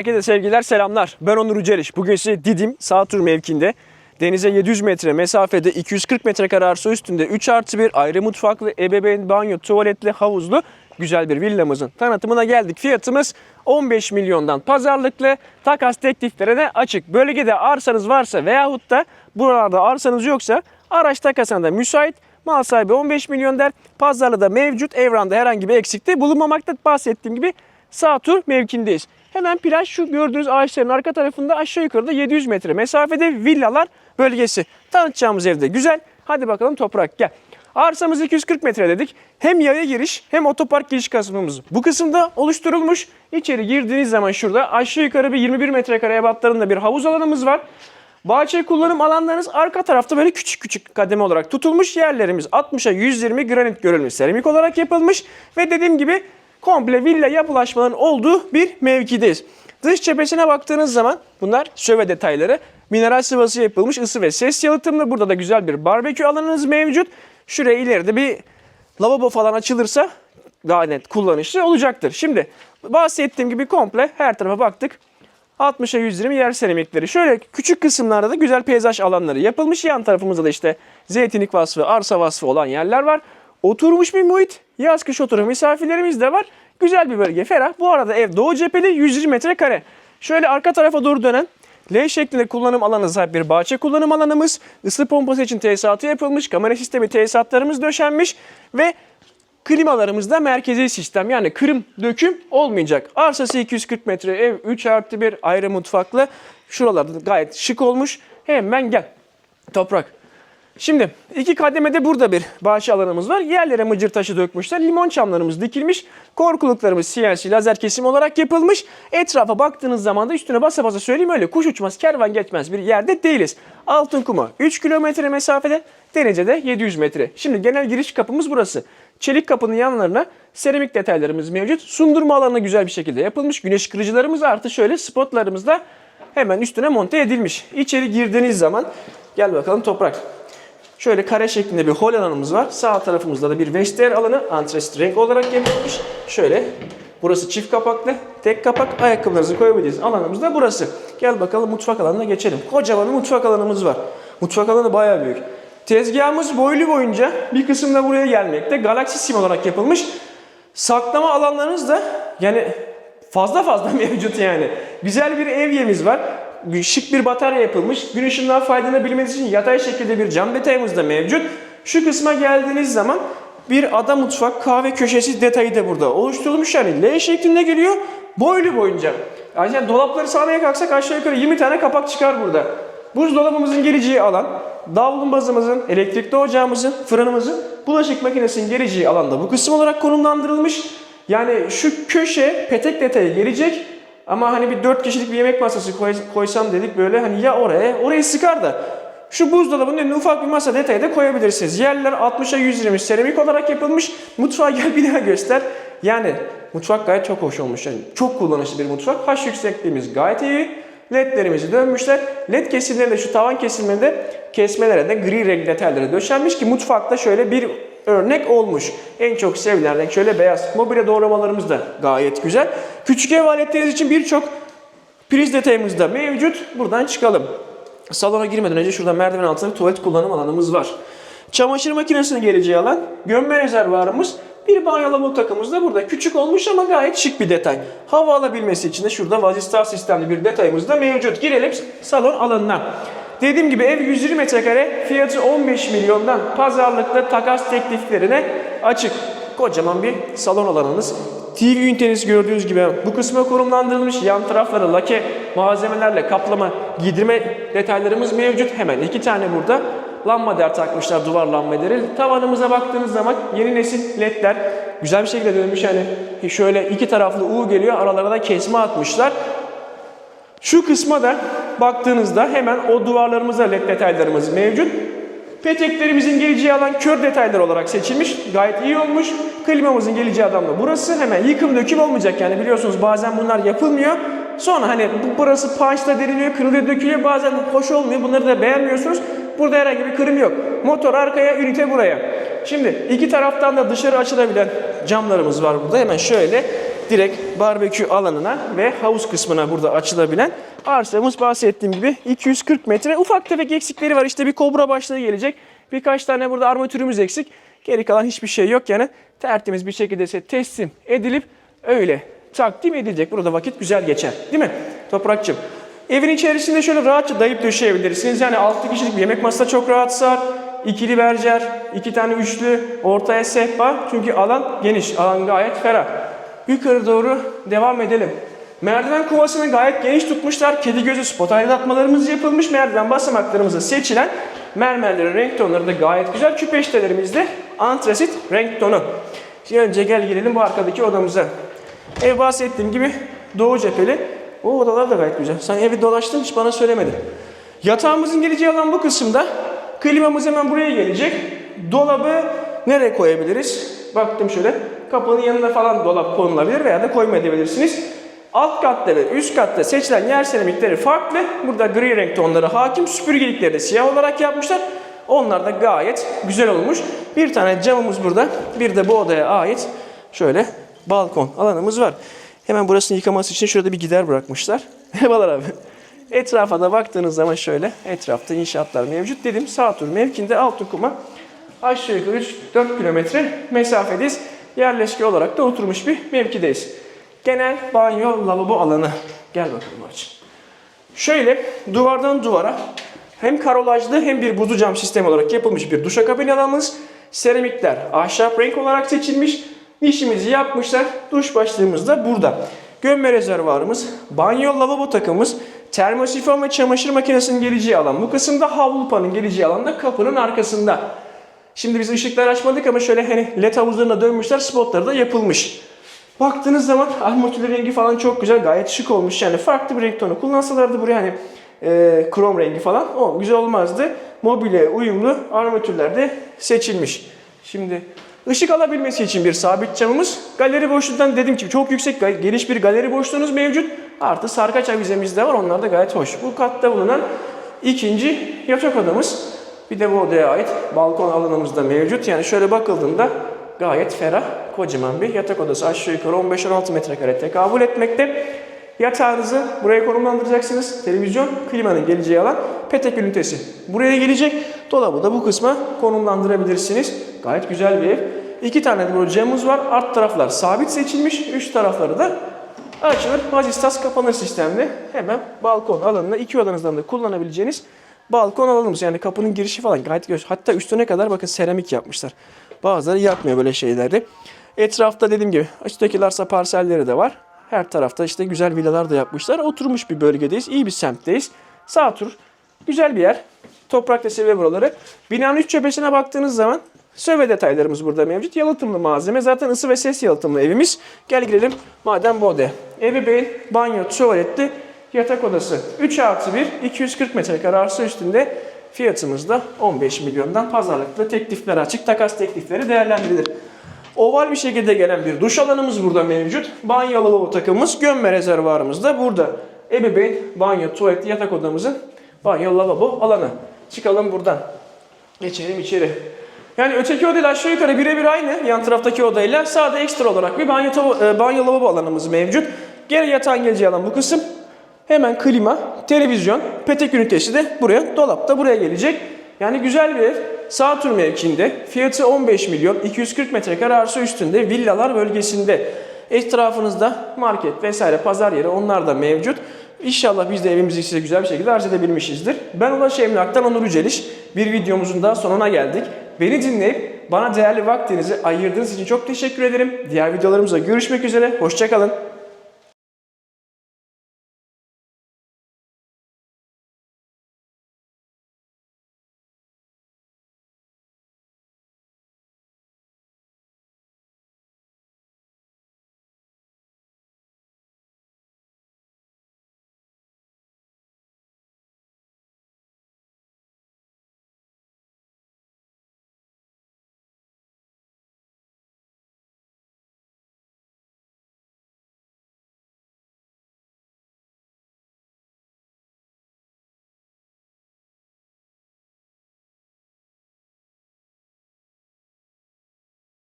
Herkese sevgiler, selamlar. Ben Onur Uceriş. Bugün size Didim Sağtur mevkinde denize 700 metre mesafede 240 metrekare arsa üstünde 3 artı 1 ayrı mutfaklı, ebeveyn, banyo, tuvaletli, havuzlu güzel bir villamızın tanıtımına geldik. Fiyatımız 15 milyondan pazarlıklı takas tekliflerine açık. Bölgede arsanız varsa veyahut da buralarda arsanız yoksa araç takasına da müsait. Mal sahibi 15 milyon der. Pazarlıda mevcut. Evranda herhangi bir eksikliği bulunmamakta. Bahsettiğim gibi sağ tur mevkindeyiz. Hemen plaj şu gördüğünüz ağaçların arka tarafında aşağı yukarıda 700 metre mesafede villalar bölgesi. Tanıtacağımız evde güzel. Hadi bakalım toprak gel. Arsamız 240 metre dedik. Hem yaya giriş hem otopark giriş kısmımız bu kısımda oluşturulmuş. İçeri girdiğiniz zaman şurada aşağı yukarı bir 21 metrekare ebatlarında bir havuz alanımız var. Bahçe kullanım alanlarınız arka tarafta böyle küçük küçük kademe olarak tutulmuş. Yerlerimiz 60'a 120 granit görünümlü seramik olarak yapılmış. Ve dediğim gibi komple villa yapılaşmaların olduğu bir mevkideyiz. Dış cephesine baktığınız zaman bunlar söve detayları. Mineral sıvası yapılmış ısı ve ses yalıtımlı. Burada da güzel bir barbekü alanınız mevcut. Şuraya ileride bir lavabo falan açılırsa daha net kullanışlı olacaktır. Şimdi bahsettiğim gibi komple her tarafa baktık. 60'a 120 yer seramikleri. Şöyle küçük kısımlarda da güzel peyzaj alanları yapılmış. Yan tarafımızda da işte zeytinlik vasfı, arsa vasfı olan yerler var. Oturmuş bir muhit. Yaz kış oturum misafirlerimiz de var. Güzel bir bölge, ferah. Bu arada ev doğu cepheli 120 metrekare. Şöyle arka tarafa doğru dönen L şeklinde kullanım alanı sahip bir bahçe kullanım alanımız. Isı pompası için tesisatı yapılmış. Kamera sistemi tesisatlarımız döşenmiş. Ve Klimalarımızda merkezi sistem yani kırım döküm olmayacak. Arsası 240 metre ev 3 artı 1 ayrı mutfaklı. Şuralarda gayet şık olmuş. Hemen gel. Toprak. Şimdi iki kademede burada bir bahçe alanımız var. Yerlere mıcır taşı dökmüşler. Limon çamlarımız dikilmiş. Korkuluklarımız CNC lazer kesim olarak yapılmış. Etrafa baktığınız zaman da üstüne basa basa söyleyeyim öyle kuş uçmaz, kervan geçmez bir yerde değiliz. Altın kuma 3 kilometre mesafede, Denice'de 700 metre. Şimdi genel giriş kapımız burası. Çelik kapının yanlarına seramik detaylarımız mevcut. Sundurma alanı güzel bir şekilde yapılmış. Güneş kırıcılarımız artı şöyle spotlarımız da hemen üstüne monte edilmiş. İçeri girdiğiniz zaman gel bakalım toprak. Şöyle kare şeklinde bir hol alanımız var. Sağ tarafımızda da bir vestiyer alanı antresit renk olarak yapılmış. Şöyle burası çift kapaklı. Tek kapak ayakkabılarınızı koyabileceğiniz alanımız da burası. Gel bakalım mutfak alanına geçelim. Kocaman bir mutfak alanımız var. Mutfak alanı bayağı büyük. Tezgahımız boylu boyunca bir kısım da buraya gelmekte. Galaksi sim olarak yapılmış. Saklama alanlarınız da yani fazla fazla mevcut yani. Güzel bir evyemiz var. Şık bir batarya yapılmış. Gün ışığından faydalanabilmeniz için yatay şekilde bir cam detayımız da mevcut. Şu kısma geldiğiniz zaman bir ada mutfak kahve köşesi detayı da burada oluşturulmuş. Yani L şeklinde geliyor boylu boyunca. Yani dolapları sağmaya kalksak aşağı yukarı 20 tane kapak çıkar burada. Buzdolabımızın geleceği alan, davlumbazımızın, elektrikli ocağımızın, fırınımızın, bulaşık makinesinin geleceği alanda bu kısım olarak konumlandırılmış. Yani şu köşe petek detayı gelecek ama hani bir 4 kişilik bir yemek masası koy- koysam dedik böyle hani ya oraya, orayı sıkar da şu buzdolabının önüne ufak bir masa detayı da koyabilirsiniz. Yerler 60'a 120 seramik olarak yapılmış. Mutfağa gel bir daha göster. Yani mutfak gayet çok hoş olmuş. Yani çok kullanışlı bir mutfak. Haş yüksekliğimiz gayet iyi. LED'lerimizi dönmüşler. LED kesimlerinde şu tavan kesimlerinde kesmelere de gri renk detayları döşenmiş ki mutfakta şöyle bir örnek olmuş. En çok sevilen renk şöyle beyaz. Mobilya doğramalarımız da gayet güzel. Küçük ev aletleriniz için birçok priz detayımız da mevcut. Buradan çıkalım. Salona girmeden önce şurada merdiven altında tuvalet kullanım alanımız var. Çamaşır makinesine geleceği alan, gömme rezervuarımız, bir banyo lavabo takımımız da burada. Küçük olmuş ama gayet şık bir detay. Hava alabilmesi için de şurada vazistar sistemli bir detayımız da mevcut. Girelim salon alanına. Dediğim gibi ev 120 metrekare, fiyatı 15 milyondan pazarlıkta takas tekliflerine açık. Kocaman bir salon alanınız. TV üniteniz gördüğünüz gibi bu kısma konumlandırılmış. Yan tarafları lake malzemelerle kaplama, giydirme detaylarımız mevcut. Hemen iki tane burada lambader takmışlar duvar lambaları. Tavanımıza baktığınız zaman yeni nesil ledler güzel bir şekilde dönmüş. Yani şöyle iki taraflı U geliyor. Aralara da kesme atmışlar. Şu kısma da baktığınızda hemen o duvarlarımızda led detaylarımız mevcut. Peteklerimizin geleceği alan kör detaylar olarak seçilmiş. Gayet iyi olmuş. Klimamızın geleceği adam da burası. Hemen yıkım döküm olmayacak yani biliyorsunuz bazen bunlar yapılmıyor. Sonra hani bu burası punchla deriliyor, kırılıyor, dökülüyor. Bazen hoş olmuyor. Bunları da beğenmiyorsunuz. Burada herhangi bir kırım yok. Motor arkaya, ünite buraya. Şimdi iki taraftan da dışarı açılabilen camlarımız var burada. Hemen şöyle direkt barbekü alanına ve havuz kısmına burada açılabilen arsamız bahsettiğim gibi 240 metre. Ufak tefek eksikleri var. İşte bir kobra başlığı gelecek. Birkaç tane burada armatürümüz eksik. Geri kalan hiçbir şey yok yani. Tertemiz bir şekilde size teslim edilip öyle takdim edilecek. Burada vakit güzel geçer. Değil mi? Toprakçım. Evin içerisinde şöyle rahatça dayıp döşeyebilirsiniz. Yani 6 kişilik bir yemek masası çok rahat sığar. İkili berjer, iki tane üçlü, ortaya sehpa. Çünkü alan geniş, alan gayet ferah. Yukarı doğru devam edelim. Merdiven kovasını gayet geniş tutmuşlar. Kedi gözü spot aydınlatmalarımız yapılmış. Merdiven basamaklarımızda seçilen mermerlerin renk tonları da gayet güzel. Küpeştelerimiz de antrasit renk tonu. Şimdi önce gel gelelim bu arkadaki odamıza. Ev bahsettiğim gibi doğu cepheli. O odalar da gayet güzel. Sen evi dolaştın hiç bana söylemedin. Yatağımızın geleceği alan bu kısımda. Klimamız hemen buraya gelecek. Dolabı nereye koyabiliriz? Baktım şöyle. Kapının yanına falan dolap konulabilir veya da koymayabilirsiniz. Alt katta ve üst katta seçilen yer seramikleri farklı. Burada gri renk tonları hakim. Süpürgelikleri de siyah olarak yapmışlar. Onlar da gayet güzel olmuş. Bir tane camımız burada. Bir de bu odaya ait şöyle balkon alanımız var. Hemen burasını yıkaması için şurada bir gider bırakmışlar. Merhabalar abi. Etrafa da baktığınız zaman şöyle etrafta inşaatlar mevcut dedim. Sağ tur mevkinde altın kuma aşağı yukarı 3-4 kilometre mesafedeyiz. Yerleşke olarak da oturmuş bir mevkideyiz. Genel banyo lavabo alanı. Gel bakalım aç. Şöyle duvardan duvara hem karolajlı hem bir buzlu cam sistemi olarak yapılmış bir duşakabin alanımız. Seramikler ahşap renk olarak seçilmiş. Nişimizi yapmışlar. Duş başlığımız da burada. Gömme rezervuarımız, banyo lavabo takımımız, termosifon ve çamaşır makinesinin geleceği alan. Bu kısımda havlu panın geleceği alan da kapının arkasında. Şimdi biz ışıkları açmadık ama şöyle hani led havuzlarına dönmüşler, spotları da yapılmış. Baktığınız zaman armatürlü rengi falan çok güzel, gayet şık olmuş. Yani farklı bir renk tonu kullansalardı buraya hani e, krom rengi falan o güzel olmazdı. Mobilya uyumlu armatürler de seçilmiş. Şimdi ışık alabilmesi için bir sabit camımız. Galeri boşluğundan dediğim gibi çok yüksek, geniş bir galeri boşluğunuz mevcut. Artı sarkaç avizemiz de var. Onlar da gayet hoş. Bu katta bulunan ikinci yatak odamız. Bir de bu odaya ait balkon alanımız da mevcut. Yani şöyle bakıldığında gayet ferah, kocaman bir yatak odası. Aşağı yukarı 15-16 metrekare tekabül etmekte. Yatağınızı buraya konumlandıracaksınız. Televizyon, klimanın geleceği alan, petek ünitesi buraya gelecek. Dolabı da bu kısma konumlandırabilirsiniz. Gayet güzel bir ev. İki tane de camımız var. Alt taraflar sabit seçilmiş. Üst tarafları da açılır. Mazistas kapanır sistemli. Hemen balkon alanına iki odanızdan da kullanabileceğiniz balkon alanımız. Yani kapının girişi falan gayet güzel. Hatta üstüne kadar bakın seramik yapmışlar. Bazıları yapmıyor böyle şeyleri. Etrafta dediğim gibi larsa parselleri de var. Her tarafta işte güzel villalar da yapmışlar. Oturmuş bir bölgedeyiz. iyi bir semtteyiz. Sağ tur. Güzel bir yer. Toprak da seviye buraları. Binanın üç cephesine baktığınız zaman söve detaylarımız burada mevcut. Yalıtımlı malzeme. Zaten ısı ve ses yalıtımlı evimiz. Gel girelim madem bu odaya. Ebeveyn, banyo, tuvaletli, yatak odası. 3 artı 1, 240 metrekare arsa üstünde fiyatımız da 15 milyondan pazarlıklı teklifler açık. Takas teklifleri değerlendirilir. Oval bir şekilde gelen bir duş alanımız burada mevcut. Banyo lavabo takımımız, gömme rezervuarımız da burada. Ebeveyn, banyo, tuvalet, yatak odamızın banyo lavabo alanı. Çıkalım buradan. Geçelim içeri. Yani öteki odayla aşağı yukarı birebir aynı yan taraftaki odayla. Sağda ekstra olarak bir banyo, e, banyo lavabo alanımız mevcut. Geri yatağın geleceği alan bu kısım. Hemen klima, televizyon, petek ünitesi de buraya, dolap da buraya gelecek. Yani güzel bir ev. Sağ tur mevkinde. Fiyatı 15 milyon, 240 metrekare arsa üstünde, villalar bölgesinde. Etrafınızda market vesaire pazar yeri onlar da mevcut. İnşallah biz de evimizi size güzel bir şekilde arz edebilmişizdir. Ben Ulaş Emlak'tan Onur Yüceliş. Bir videomuzun daha sonuna geldik. Beni dinleyip bana değerli vaktinizi ayırdığınız için çok teşekkür ederim. Diğer videolarımızda görüşmek üzere. Hoşçakalın.